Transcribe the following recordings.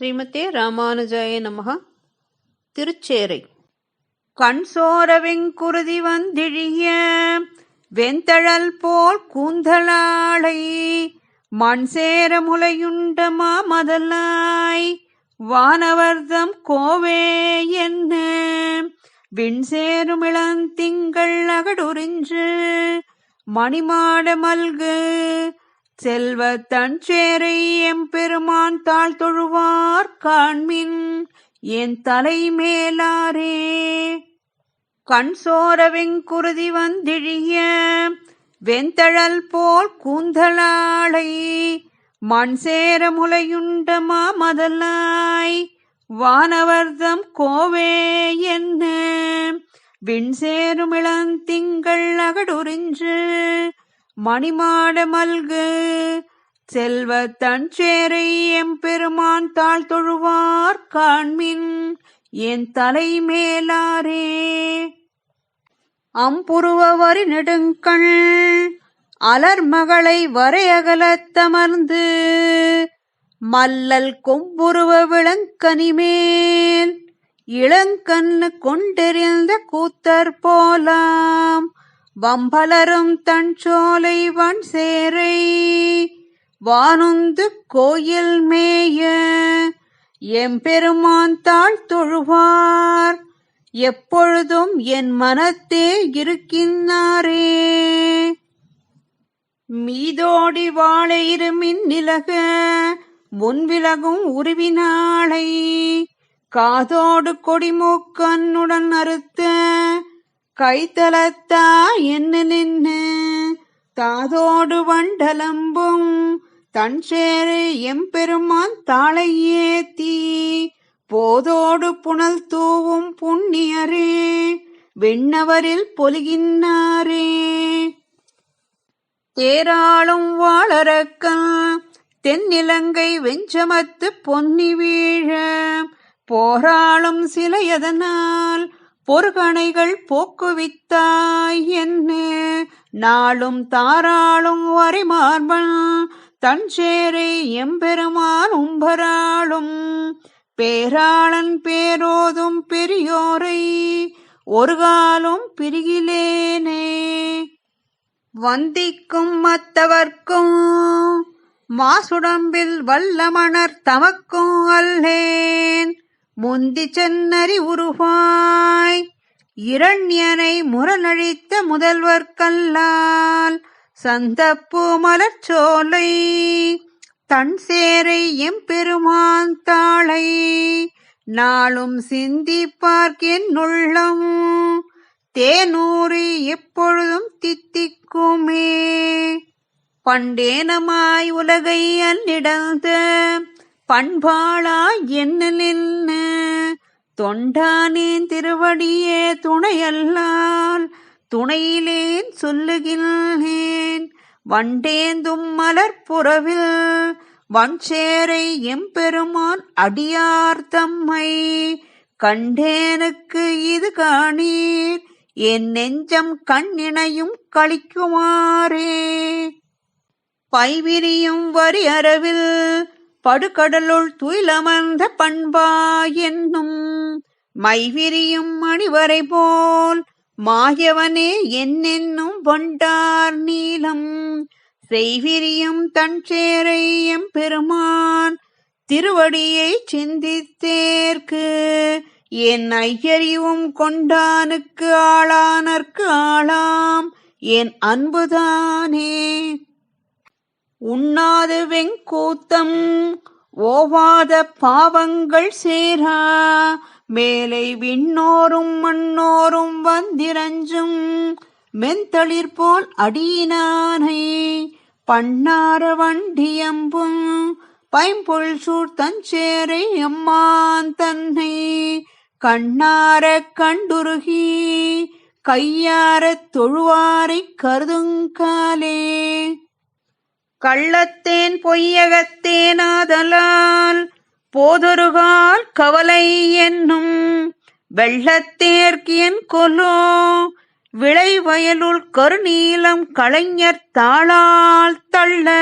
ஸ்ரீமதே ராமானுஜாய நமக திருச்சேரை. கண் சோர வெங்குருதி வந்திழிய வெந்தழல் போல் கூந்தலாளை மண் சேர முலையுண்ட மாமதலாய் வானவர்தம் கோவே என்ன விண் சேரும் இளந்திங்கள் அகடுறிஞ்சு மணிமாட மல்கு செல்வ சேரை எம்பெருமான் தாழ் தொழுவார் காண்மின் என் தலை மேலாரே. கண் சோர வெங்குருதி வந்திழிய வெந்தழல் போல் கூந்தலாளை. மண் சேர முலையுண்ட மாமதலாய் வானவர்தம் கோவே என்ன. விண் சேரும் இளந்திங்கள் அகடுறிஞ்சு மணிமாட மல்கு செல்வ தஞ்சேரை எம்பெருமான் தாழ் தொழுவார் காண்மின் என் தலை மேலாரே. அம்புருவ வரி நெடுங்கள் அலர் மகளை வரையகலத்தமர்ந்து மல்லல் கொம்புருவ விளங்கனிமேல் இளங்கண்ணு கொண்டெறிந்த கூத்தர் போலாம். வம்பலரும் தன் சோலை வன் சேரை வானுந்து கோயில் மேய எம்பெருமான் தாழ் தொழுவார். எப்பொழுதும் என் மனத்தே இருக்கின்றாரே மீதோடி வாழையிரு மின்னிலக முன்விலகும் உருவினாளை காதோடு கொடிமூக்கண்ணுடன் அறுத்த கைத்தலத்தா என்ன நின்னு தாதோடு வண்டலம்பும் தன் சேரு எம்பெருமான் தாளை ஏத்தி போதோடு புனல் தூவும் புண்ணியரே விண்ணவரில் பொலிகின்னாரே. தேராளும் வாழறக்கல் தென்னிலங்கை வெஞ்சமத்து பொன்னி வீழ போராளும் சிலையதனால் பொறுகணைகள் போக்குவித்தாய் என்ன நாளும் தாராளும் வரைமார்பன் தஞ்சேரை எம்பெருமான் உம்பராளும். பேராளன் பேரோதும் பெரியோரை ஒரு காலும் பிரிகிலேனே. வந்திக்கும் மத்தவர்க்கும் மாசுடம்பில் வல்லமணர் தமக்கும் அல்லேன். முந்தி சென்னறி உருவாய். இரண்யனை முரணழித்த முதல்வர் கல்லால். சந்தப்பூ மலர்ச்சோலை தன் சேரை எம்பெருமான் தாளை. நாளும் சிந்தி உள்ளம். தேனூரி எப்பொழுதும் தித்திக்குமே. பண்டேனமாய் உலகை அன்னிடந்த பண்பாளா என்ன நின்ன? தொண்டானேன் திருவடியே துணையல்லால் துணையிலேன் சொல்லுகின்றேன். வண்டேந்தும் மலர்புறவில் வன்சேரை எம்பெருமான் அடியார் தம்மை கண்டேனுக்கு இது காணீர். என் நெஞ்சம் கண்ணினையும் கழிக்குமாறே. பைவிரியும் வரி அரவில் படுகடலுள் துயிலமர்ந்த பண்பா என்னும் மைவிரியும் மணிவரை போல் மாயவனே என்னென்னும் வண்டார் நீலம் செய்விரியும் தன் சேரை எம்பெருமான் திருவடியை சிந்தித்தேற்கு. என் ஐயறிவும் கொண்டானுக்கு ஆளானற்கு ஆளாம். என் அன்புதானே. உண்ணாது வெங்கூத்தம் ஓவாத பாவங்கள் சேரா மேலை விண்ணோரும் மண்ணோரும் வந்திரஞ்சும் மென்தளிர் போல் அடியினானை பண்ணார வண்டியம்பும் பைம்பொல் சூழ் அம்மான் தன்னை கண்ணார கண்டுருகி கையாரத் தொழுவாரை கருதுங்காலே கள்ளத்தேன் பொய்யகத்தேனாதலால் போதொருகால் கவலை என்னும் வெள்ளத்தேர்க்கியன் கொலோ விளை வயலுள் கருநீலம் கலைஞர் தாளால் தள்ள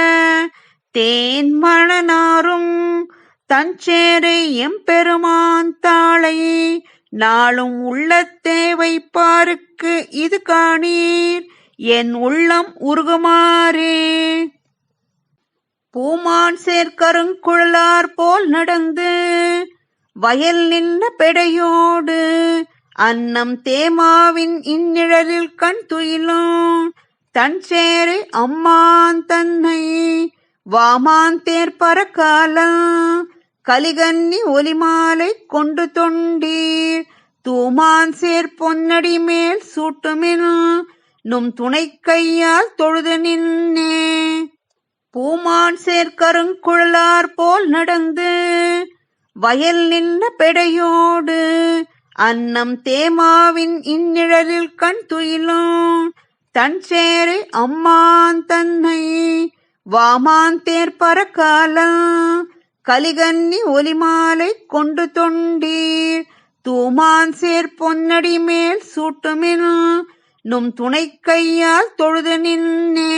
தேன் மணனாரும் தஞ்சேரை எம்பெருமான் தாளை நாளும் உள்ளத்தே வைப்பாருக்கு இது காணீர். என் உள்ளம் உருகுமாறே. பூமான் சேர்க்கருங்குழலார் போல் நடந்து வயல் நின்ற பெடையோடு அன்னம் தேமாவின் இந்நிழலில் கண் துயிலும் தன் சேரு அம்மான் தன்னை வாமான் தேர் பரக்காலம் கலிகன்னி ஒலிமாலை கொண்டு தொண்டீர் தூமான் சேர் பொன்னடி மேல் சூட்டுமின் நும் துணை கையால் தொழுது நின்னே. பூமான் சேர்க்கருங்குழலார் போல் நடந்து வயல் நின்ற பெடையோடு அன்னம் தேமாவின் இந்நிழலில் கண் துயிலும் தன் சேரு அம்மான் தன்னை வாமான் தேர் பரக்காலம் கலிகன்னி ஒலிமாலை கொண்டு தொண்டீர் தூமான் சேர் பொன்னடி மேல் சூட்டுமின் நும் துணை கையால் தொழுது நின்னே.